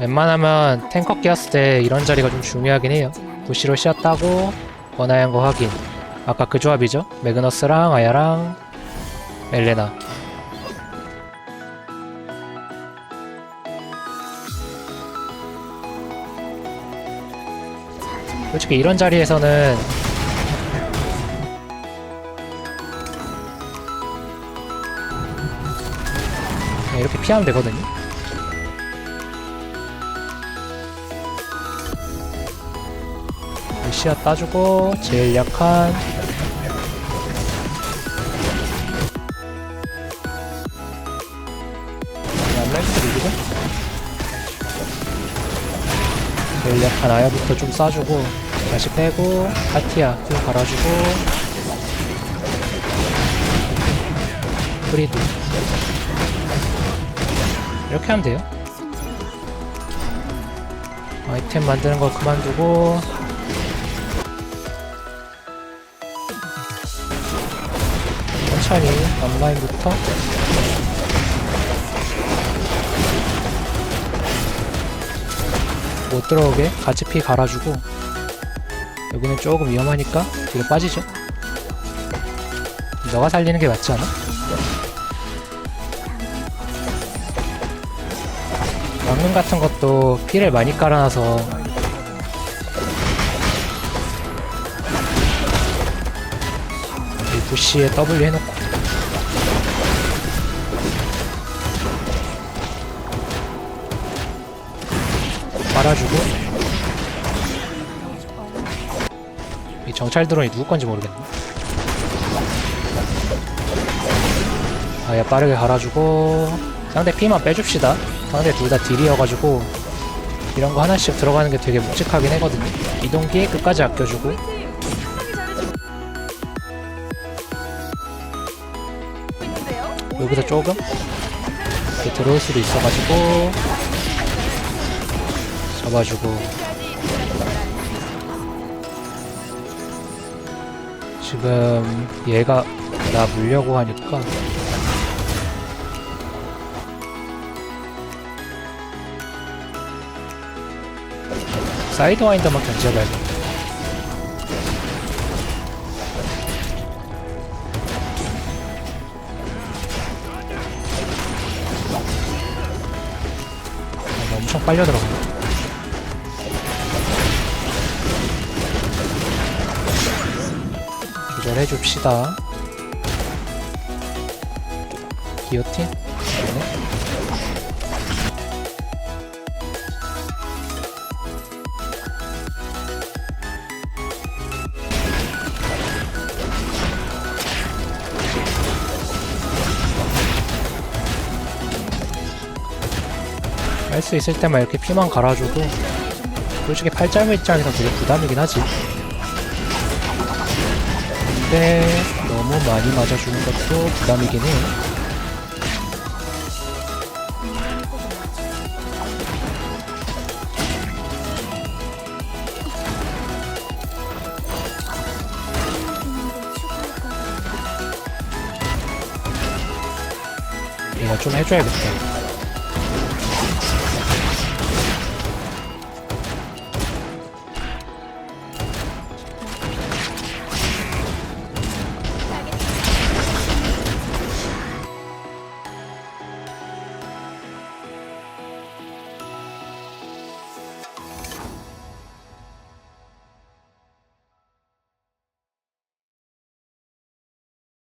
웬만하면 탱커 끼었을 때 이런 자리가 좀 중요하긴 해요. 부시로 쉬었다고 번화한 거 확인. 아까 그 조합이죠? 매그너스랑 아야랑 엘레나. 솔직히 이런 자리에서는 이렇게 피하면 되거든요. 시야 따주고 제일 약한? 제일 약한 아야부터 좀 쏴주고 다시 빼고 파티아 좀 갈아주고. 프리드. 이렇게 하면 돼요? 아이템 만드는 거 그만두고 천천히 앞라인부터. 못 들어오게 같이 피 갈아주고. 여기는 조금 위험하니까 뒤로 빠지죠. 너가 살리는 게 맞지 않아? 왕눈 같은 것도 피를 많이 깔아놔서 부시에 W 해놓고. 빨아주고. 이 정찰 드론이 누구 건지 모르겠네. 아야 빠르게 갈아주고. 상대 피만 빼줍시다. 상대 둘 다 딜이어가지고 이런 거 하나씩 들어가는 게 되게 묵직하긴 하거든요. 이동기 끝까지 아껴주고 여기서 조금? 들어올 수도 있어가지고. 잡아주고. 지금 얘가 나 물려고 하니까. 사이드 와인더만 견제해봐야겠다 엄청 빨려 들어가네 조절해 줍시다. 기어틴? 할 수 있을 때만 이렇게 피만 갈아줘도 솔직히 팔짱 입장에서 되게 부담이긴 하지. 근데 너무 많이 맞아주는 것도 부담이긴 해. 이거 좀 해줘야겠다.